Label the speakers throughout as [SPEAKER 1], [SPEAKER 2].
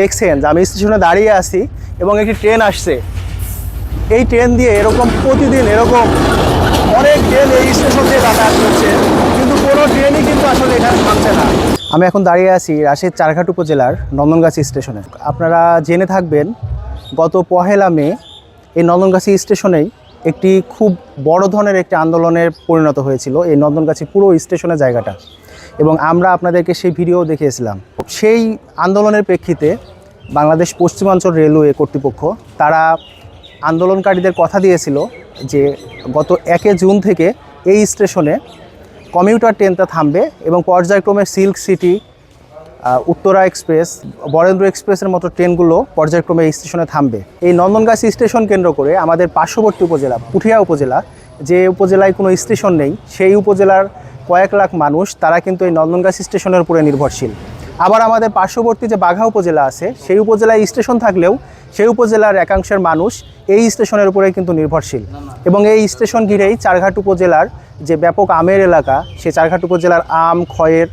[SPEAKER 1] দেখছেন যে আমি স্টেশনে দাঁড়িয়ে আছি এবং একটি ট্রেন আসছে। এই ট্রেন দিয়ে এরকম প্রতিদিন এরকম অনেক ট্রেন এই স্টেশন দিয়ে যাতায়াত করছে, কিন্তু কোনো ট্রেনই কিন্তু আসলে এখানে থামছে না। আমি এখন দাঁড়িয়ে আছি রাজশাহীর চারঘাট উপজেলার নন্দনগাছি স্টেশনে। আপনারা জেনে থাকবেন, গত পহেলা মে এই নন্দনগাছি স্টেশনেই একটি খুব বড় ধরনের একটি আন্দোলনের পরিণত হয়েছিল এই নন্দনগাছি পুরো স্টেশনের জায়গাটা। এবং আমরা আপনাদেরকে সেই ভিডিও দেখিয়েছিলাম। সেই আন্দোলনের প্রেক্ষিতে বাংলাদেশ পশ্চিমাঞ্চল রেলওয়ে কর্তৃপক্ষ তারা আন্দোলনকারীদের কথা দিয়েছিল যে গত একে জুন থেকে এই স্টেশনে কমিউটার ট্রেনটা থামবে এবং পর্যায়ক্রমে Silk City Uttara Express, Barendra এক্সপ্রেসের মতো ট্রেনগুলো পর্যায়ক্রমে এই স্টেশনে থামবে। এই নন্দনগাছি স্টেশন কেন্দ্র করে আমাদের পার্শ্ববর্তী উপজেলা, পুঠিয়া উপজেলা, যে উপজেলায় কোনো স্টেশন নেই, সেই উপজেলার কয়েক লাখ মানুষ, তারা কিন্তু এই নন্দনগাছি স্টেশনের উপরে নির্ভরশীল। আবার আমাদের পার্শ্ববর্তী যে বাঘা উপজেলা আছে, সেই উপজেলায় স্টেশন থাকলেও সেই উপজেলার একাংশের মানুষ এই স্টেশনের উপরে কিন্তু নির্ভরশীল। এবং এই স্টেশন ঘিরেই চারঘাট উপজেলার যে ব্যাপক আমের এলাকা সেই চারঘাট উপজেলার আম, খয়ের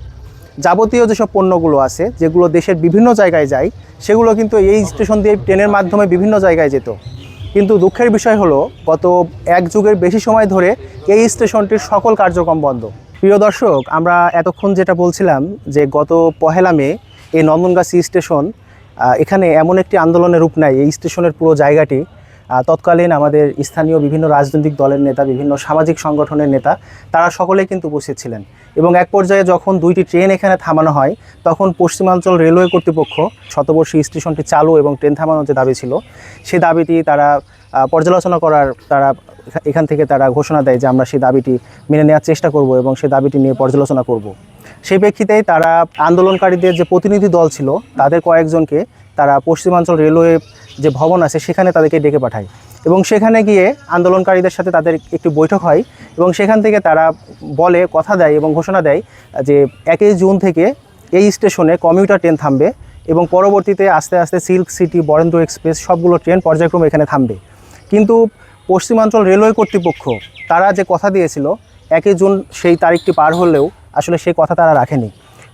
[SPEAKER 1] যাবতীয় যেসব পণ্যগুলো আছে, যেগুলো দেশের বিভিন্ন জায়গায় যায়, সেগুলো কিন্তু এই স্টেশন দিয়ে ট্রেনের মাধ্যমে বিভিন্ন জায়গায় যেত। কিন্তু দুঃখের বিষয় হলো, গত এক যুগের বেশি সময় ধরে এই স্টেশনটির সকল কার্যক্রম বন্ধ। প্রিয় দর্শক, আমরা এতক্ষণ যেটা বলছিলাম যে গত পহেলা মে এই নন্দনগাছি স্টেশন এখানে এমন একটি আন্দোলনের রূপ নেয়। এই স্টেশনের পুরো জায়গাটি তৎকালীন আমাদের স্থানীয় বিভিন্ন রাজনৈতিক দলের নেতা, বিভিন্ন সামাজিক সংগঠনের নেতা, তারা সকলেই কিন্তু উপস্থিত ছিলেন। এবং এক পর্যায়ে যখন দুইটি ট্রেন এখানে থামানো হয়, তখন পশ্চিমাঞ্চল রেলওয়ে কর্তৃপক্ষ শতবর্ষী স্টেশনটি চালু এবং ট্রেন থামানোর যে দাবি ছিল, সে দাবিটি তারা পর্যালোচনা করার তারা এখান থেকে তারা ঘোষণা দেয় যে আমরা সেই দাবিটি মেনে নেওয়ার চেষ্টা করব এবং সেই দাবিটি নিয়ে পর্যালোচনা করব। সেই প্রেক্ষিতেই তারা আন্দোলনকারীদের যে প্রতিনিধি দল ছিল, তাদের কয়েকজনকে তারা পশ্চিমাঞ্চল রেলওয়ে যে ভবন আছে, সেখানে তাদেরকে ডেকে পাঠায় এবং সেখানে গিয়ে আন্দোলনকারীদের সাথে তাদের একটি বৈঠক হয় এবং সেখান থেকে তারা বলে, কথা দেয় এবং ঘোষণা দেয় যে একই জুন থেকে এই স্টেশনে কমিউটার ট্রেন থামবে এবং পরবর্তীতে আস্তে আস্তে সিল্ক সিটি, বরেন্দ্র এক্সপ্রেস সবগুলো ট্রেন পর্যায়ক্রমে এখানে থামবে। কিন্তু পশ্চিমাঞ্চল রেলওয়ে কর্তৃপক্ষ তারা যে কথা দিয়েছিল একই জুন সেই তারিখটি পার হলেও আসলে সেই কথা তারা রাখেনি।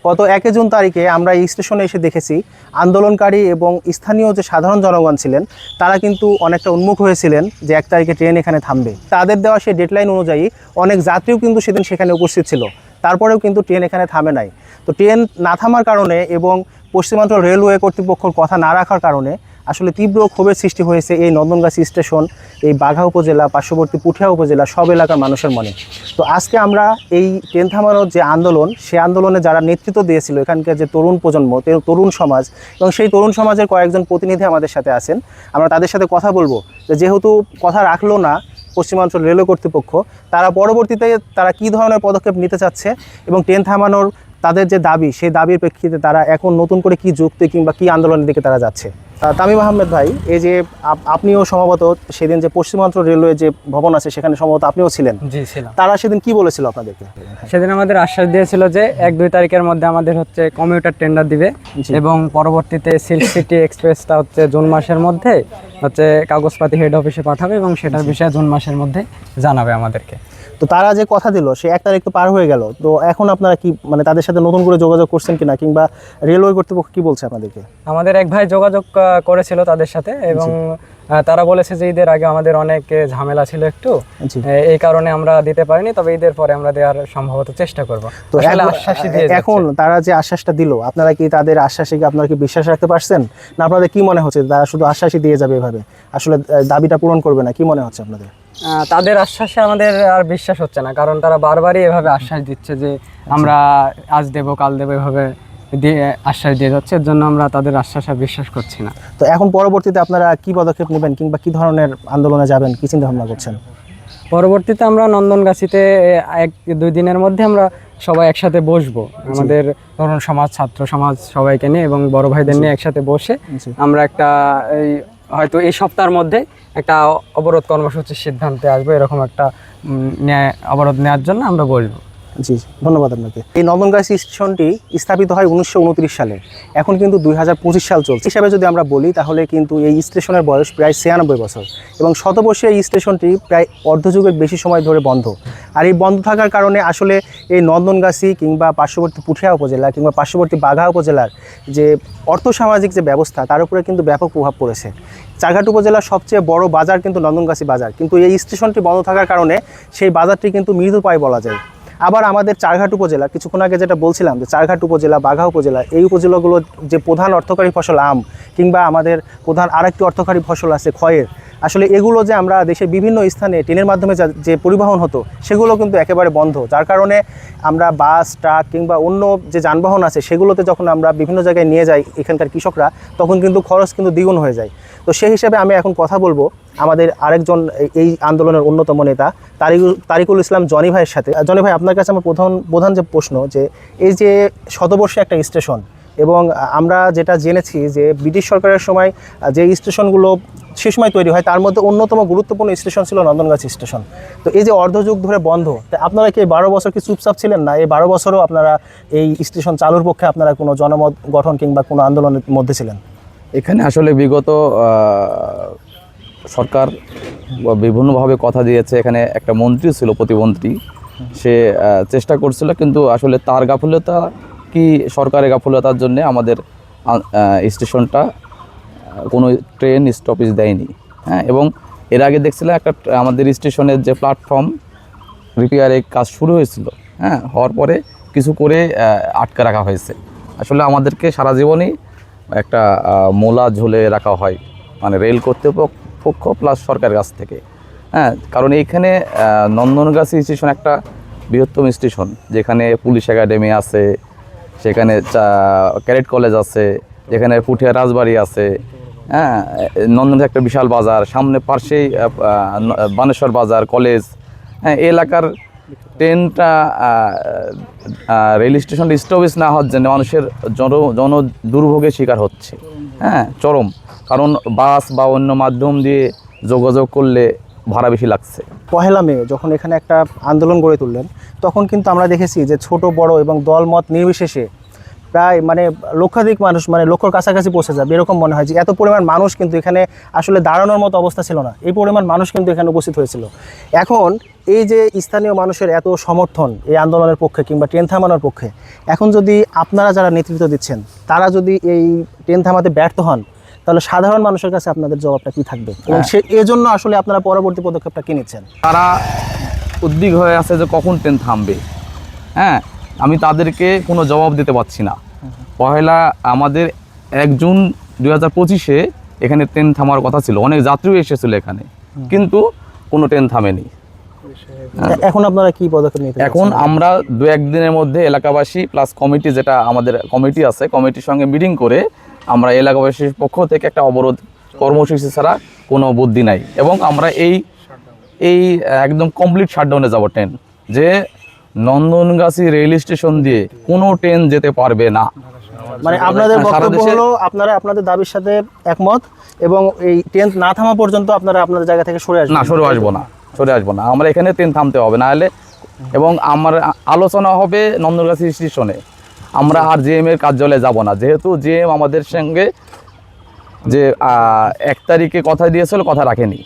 [SPEAKER 1] গত একে জুন তারিখে আমরা এই স্টেশনে এসে দেখেছি, আন্দোলনকারী এবং স্থানীয় যে সাধারণ জনগণ ছিলেন, তারা কিন্তু অনেকটা উন্মুখ হয়েছিলেন যে এক তারিখে ট্রেন এখানে থামবে। তাদের দেওয়া সেই ডেডলাইন অনুযায়ী অনেক যাত্রীও কিন্তু সেদিন সেখানে উপস্থিত ছিল। তারপরেও কিন্তু ট্রেন এখানে থামে নাই। তো ট্রেন না থামার কারণে এবং পশ্চিমাঞ্চল রেলওয়ে কর্তৃপক্ষর কথা না রাখার কারণে আসলে তীব্র ক্ষোভের সৃষ্টি হয়েছে এই নন্দনগাছি স্টেশন, এই বাঘা উপজেলা, পার্শ্ববর্তী পুঠিয়া উপজেলা, সব এলাকার মানুষের মনে। তো আজকে আমরা এই ট্রেন থামানোর যে আন্দোলন সেই আন্দোলনে যারা নেতৃত্ব দিয়েছিল এখানকার যে তরুণ প্রজন্ম তরুণ সমাজ এবং সেই তরুণ সমাজের কয়েকজন প্রতিনিধি আমাদের সাথে আছেন, আমরা তাদের সাথে কথা বলব। যেহেতু কথা রাখল না পশ্চিমাঞ্চল রেলওয়ে কর্তৃপক্ষ, তারা পরবর্তীতে তারা কী ধরনের পদক্ষেপ নিতে চাচ্ছে এবং ট্রেন থামানোর তাদের যে দাবি, সেই দাবির প্রেক্ষিতে তারা এখন নতুন করে কি যুক্তি কিংবা কি আন্দোলনের দিকে তারা যাচ্ছে? তামিম আহমেদ ভাই এই যে আপ- আপনিও সম্ভবত সেদিন যে পশ্চিমাঞ্চল রেলওয়ে যে ভবন আছে সেখানে সম্ভবত আপনিও ছিলেন।
[SPEAKER 2] জি ছিলাম।
[SPEAKER 1] তারা সেদিন কি বলেছিল আপনাদেরকে?
[SPEAKER 2] সেদিন আমাদের আশ্বাস দিয়েছিল যে এক দুই তারিখের মধ্যে আমাদের হচ্ছে কমিউটার টেন্ডার দিবে এবং পরবর্তীতে সিল্ক সিটি এক্সপ্রেসটা হচ্ছে জুন মাসের মধ্যে হচ্ছে কাগজপাতি হেড অফিসে পাঠাবে এবং সেটার বিষয়ে জুন মাসের মধ্যে জানাবে আমাদেরকে।
[SPEAKER 1] তো তারা যে কথা দিল সে এক তারিখ তো পার হয়ে গেল। তো এখন আপনারা কি মানে তাদের সাথে নতুন করে যোগাযোগ করছেন কিনা কিংবা রেলওয়ে কর্তৃপক্ষ কি বলছে আপনাদেরকে
[SPEAKER 2] আমাদের এক ভাই যোগাযোগ করেছিল তাদের সাথে এবং তারা বলেছে যে ঈদের আগে আমাদের অনেক ঝামেলা ছিল একটু। এই কারণে আমরা দিতে পারিনি তবে ঈদের পরে আমরা দেওয়ার সম্ভবত চেষ্টা করব।
[SPEAKER 1] তো এখন- তারা যে আশ্বাসটা দিল আপনারা কি তাদের আশ্বাসে কি আপনারা কি বিশ্বাস রাখতে পারছেন? না আপনাদের কি মনে হচ্ছে তারা শুধু আশ্বাসই দিয়ে যাবে এভাবে? আসলে দাবিটা পূরণ করবে না কি মনে হচ্ছে আপনাদের?
[SPEAKER 2] তাদের আশ্বাসে আমাদের আর বিশ্বাস হচ্ছে না কারণ তারা বারবারই এভাবে আশ্বাস দিচ্ছে যে আমরা আজ দেবো কাল দেবো এভাবে দিয়ে আশ্বাস দিয়ে যাচ্ছে এর জন্য আমরা তাদের আশ্বাস আর বিশ্বাস করছি না।
[SPEAKER 1] তো এখন পরবর্তীতে আপনারা কি পদক্ষেপ নেবেন কিংবা কি ধরনের আন্দোলনে যাবেন কি চিন্তা ভাবনা করছেন?
[SPEAKER 2] পরবর্তীতে আমরা নন্দনগাছিতে এক দুই দিনের মধ্যে আমরা সবাই একসাথে বসবো। আমাদের ধরুন সমাজ ছাত্র সমাজ সবাইকে নিয়ে এবং বড় ভাইদের নিয়ে একসাথে বসে আমরা একটা এই হয়তো এই সপ্তাহের মধ্যে একটা অবরোধ কর্মসূচির সিদ্ধান্তে আসবে, এরকম একটা অবরোধ নেওয়ার জন্য আমরা বসবো।
[SPEAKER 1] জি ধন্যবাদ আপনাকে। এই নন্দনগাছি স্টেশনটি স্থাপিত হয় উনিশশো উনত্রিশ সালে। এখন কিন্তু দুই হাজার পঁচিশ সাল চলছে। হিসাবে যদি আমরা বলি, তাহলে কিন্তু এই স্টেশনের বয়স প্রায় ছিয়ানব্বই বছর। এবং শতবর্ষীয় এই স্টেশনটি প্রায় অর্ধযুগের বেশি সময় ধরে বন্ধ। আর এই বন্ধ থাকার কারণে আসলে এই নন্দনগাছি কিংবা পার্শ্ববর্তী পুঠিয়া উপজেলা কিংবা পার্শ্ববর্তী বাঘা উপজেলার যে অর্থসামাজিক যে ব্যবস্থা, তার উপরে কিন্তু ব্যাপক প্রভাব পড়েছে। চারঘাট উপজেলার সবচেয়ে বড় বাজার কিন্তু নন্দনগাছি বাজার। কিন্তু এই স্টেশনটি বন্ধ থাকার কারণে সেই বাজারটি কিন্তু মৃদু পায় বলা যায়। আবার আমাদের চারঘাট উপজেলা, কিছুক্ষণ আগে যেটা বলছিলাম যে চারঘাট উপজেলা, বাঘা উপজেলা, এই উপজেলাগুলো যে প্রধান অর্থকারী ফসল আম কিংবা আমাদের প্রধান আরেকটি অর্থকারী ফসল আছে খয়ের আসলে এগুলো যে আমরা দেশের বিভিন্ন স্থানে ট্রেনের মাধ্যমে যা- পরিবহন হতো, সেগুলো কিন্তু একেবারে বন্ধ। যার কারণে আমরা বাস, ট্রাক কিংবা অন্য যে যানবাহন আছে, সেগুলোতে যখন আমরা বিভিন্ন জায়গায় নিয়ে যাই এখানকার কৃষকরা, তখন কিন্তু খরচ কিন্তু দ্বিগুণ হয়ে যায়। তো সেই হিসাবে আমি এখন কথা বলব আমাদের আরেকজন এই- আন্দোলনের অন্যতম নেতা তারিকুল তারিকুল ইসলাম জনি ভাইয়ের সাথে। জনি ভাই, আপনার কাছে আমার প্রধান প্রধান যে প্রশ্ন যে, এই যে শতবর্ষে একটা স্টেশন এবং আমরা যেটা জেনেছি যে ব্রিটিশ সরকারের সময় যে স্টেশনগুলো সে সময় তৈরি হয়। তার মধ্যে অন্যতম গুরুত্বপূর্ণ স্টেশন ছিল নন্দনগাছি স্টেশন। তো এই যে অর্ধযুগ ধরে বন্ধ, তা আপনারা কি বারো বছর কি চুপচাপ ছিলেন? না, এই বারো বছরও আপনারা এই স্টেশন চালুর পক্ষে আপনারা কোনো জনমত গঠন কিংবা কোনো আন্দোলনের মধ্যে ছিলেন?
[SPEAKER 3] এখানে আসলে বিগত সরকার বিভিন্নভাবে কথা দিয়েছে। এখানে একটা মন্ত্রী ছিল, প্রতিমন্ত্রী। সে চেষ্টা করছিল, কিন্তু আসলে তার গাফলতা কি সরকারের গাফলতার জন্য আমাদের স্টেশনটা কোনো ট্রেন স্টপেজ দেয়নি হ্যাঁ? এবং এর আগে দেখছিলাম একটা, আমাদের স্টেশনের যে প্ল্যাটফর্ম রিপেয়ারের কাজ শুরু হয়েছিল হ্যাঁ? হওয়ার পরে কিছু করে আটকে রাখা হয়েছে। আসলে আমাদেরকে সারা জীবনই একটা মোলা ঝুলে রাখা হয় মানে রেল কর্তৃপক্ষ প্লাস সরকারের কাছ থেকে হ্যাঁ? কারণ এইখানে নন্দনগাছি স্টেশন একটা বৃহত্তম স্টেশন যেখানে পুলিশ একাডেমি আছে, সেখানে ক্যাডেট কলেজ আছে, যেখানে পুঠিয়া রাজবাড়ি আছে হ্যাঁ নন্দন একটা বিশাল বাজার সামনে আহ, বানেশ্বর বাজার কলেজ হ্যাঁ এলাকার ট্রেনটা রেল স্টেশন স্টপেজ না হওয়ার জন্য মানুষের জন জন দুর্ভোগের শিকার হচ্ছে। হ্যাঁ চরম। কারণ বাস বা অন্য মাধ্যম দিয়ে যোগাযোগ করলে ভাড়া বেশি লাগছে।
[SPEAKER 1] পহেলা মে যখন এখানে একটা আন্দোলন গড়ে তুললেন তখন কিন্তু আমরা দেখেছি যে ছোট বড় এবং দলমত নির্বিশেষে প্রায় মানে লক্ষাধিক মানুষ মানে লক্ষর কাছাকাছি পৌঁছে যাবে এরকম মনে হয় যে এত পরিমাণ মানুষ কিন্তু এখানে আসলে দাঁড়ানোর মতো অবস্থা ছিল না। এই পরিমাণ মানুষ কিন্তু এখানে উপস্থিত হয়েছিল। এখন এই যে স্থানীয় মানুষের এত সমর্থন এই আন্দোলনের পক্ষে কিংবা ট্রেন থামানোর পক্ষে এখন যদি আপনারা যারা নেতৃত্ব দিচ্ছেন তারা যদি এই ট্রেন থামাতে ব্যর্থ হন তাহলে সাধারণ মানুষের কাছে আপনাদের জবাবটা কি থাকবে? এবং সে এজন্য আসলে আপনারা পরবর্তী পদক্ষেপটা কি নিচ্ছেন?
[SPEAKER 3] তারা উদ্বিগ হয়ে আছে যে কখন ট্রেন থামবে। হ্যাঁ আমি তাদেরকে কোনো জবাব দিতে পারছি না। পহেলা আমাদের এক জুন দুই হাজার পঁচিশে এখানে ট্রেন থামার কথা ছিল। অনেক যাত্রীও এসেছিল এখানে। কিন্তু কোনো ট্রেন থামেনি।
[SPEAKER 1] এখন আপনারা কি পদক্ষেপ নিতে
[SPEAKER 3] এখন আমরা দু একদিনের মধ্যে এলাকাবাসী প্লাস কমিটি যেটা আমাদের কমিটি আছে কমিটির সঙ্গে মিটিং করে আমরা এলাকাবাসীর পক্ষ থেকে একটা অবরোধ কর্মসূচি ছাড়া কোনো বুদ্ধি নাই। এবং আমরা এই এই একদম কমপ্লিট শাটডাউনে যাব ট্রেন। যে নন্দনগাছি রেল স্টেশন দিয়ে কোনো ট্রেন যেতে পারবে না।
[SPEAKER 1] মানে আপনাদের বক্তব্য হলো আপনারা আপনাদের দাবির সাথে একমত এবং এই ট্রেন না থামা পর্যন্ত আপনারা আপনাদের জায়গা থেকে সরে আসবেন।
[SPEAKER 3] না সরে আসব না সরে আসব না। আমরা এখানে ট্রেন থামতে হবে না হলে এবং আমার আলোচনা হবে নন্দনগাছি স্টেশনে। আমরা আর জিএম এর কার্যালয়ে যাব না। যেহেতু জিএম আমাদের সঙ্গে যে এক তারিখে কথা দিয়েছিল কথা রাখেনি।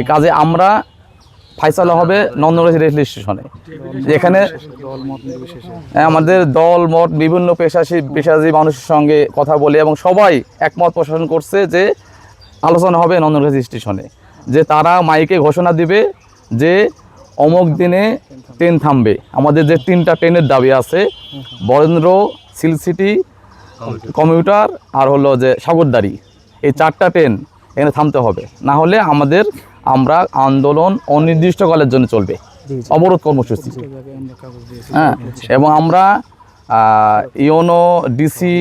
[SPEAKER 3] এই কাজে আমরা ফাইসালা হবে নন্দনগাছি রেল স্টেশনে যেখানে আমাদের দল মত বিভিন্ন পেশাসী পেশাজীবী মানুষের সঙ্গে কথা বলে এবং সবাই একমত প্রশাসন করছে যে আলোচনা হবে নন্দনগাছি স্টেশনে যে তারা মাইকে ঘোষণা দিবে যে অমুক দিনে ট্রেন থামবে। আমাদের যে তিনটা ট্রেনের দাবি আছে বরেন্দ্র সিল সিটি কমিউটার আর হলো যে সাগরদারি এই চারটা ট্রেন এখানে থামতে হবে। না হলে আমাদের আমরা আন্দোলন অনির্দিষ্টকালের জন্য চলবে। অবরোধ কর্মসূচি হ্যাঁ এবং আমরা ইওনো ডিসি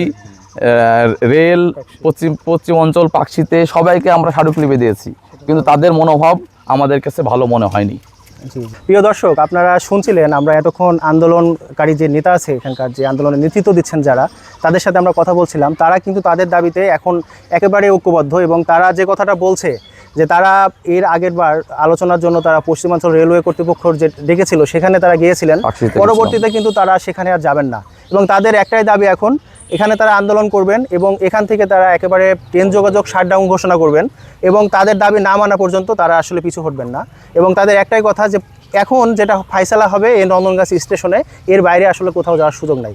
[SPEAKER 3] রেল পশ্চিম পশ্চিম অঞ্চল পাকশিতে সবাইকে আমরা স্মারকলিপি দিয়েছি কিন্তু তাদের মনোভাব আমাদের কাছে ভালো মনে হয়নি।
[SPEAKER 1] প্রিয় দর্শক আপনারা শুনছিলেন আমরা এতক্ষণ আন্দোলনকারী যে নেতা আছে এখানকার যে আন্দোলনের নেতৃত্ব দিচ্ছেন যারা তাদের সাথে আমরা কথা বলছিলাম। তারা কিন্তু তাদের দাবিতে এখন একেবারে ঐক্যবদ্ধ এবং তারা যে কথাটা বলছে যে তারা এর আগের বার আলোচনার জন্য তারা পশ্চিমাঞ্চল রেলওয়ে কর্তৃপক্ষর যে ডেকেছিল সেখানে তারা গিয়েছিলেন। পরবর্তীতে কিন্তু তারা সেখানে আর যাবেন না। এবং তাদের একটাই দাবি এখন এখানে তারা আন্দোলন করবেন এবং এখান থেকে তারা একেবারে ট্রেন যোগাযোগ শাটডাউন ঘোষণা করবেন এবং তাদের দাবি না মানা পর্যন্ত তারা আসলে পিছু হটবেন না। এবং তাদের একটাই কথা যে এখন যেটা ফাইসালা হবে এই নন্দনগাছি স্টেশনে, এর বাইরে আসলে কোথাও যাওয়ার সুযোগ নাই।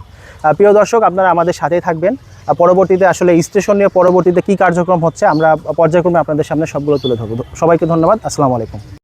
[SPEAKER 1] প্রিয় দর্শক, আপনারা আমাদের সাথেই থাকবেন। পরবর্তীতে আসলে স্টেশন নিয়ে পরবর্তীতে কী কার্যক্রম হচ্ছে আমরা পর্যায়ক্রমে আপনাদের সামনে সবগুলো তুলে ধরবো। সবাইকে ধন্যবাদ, আসসালামু আলাইকুম।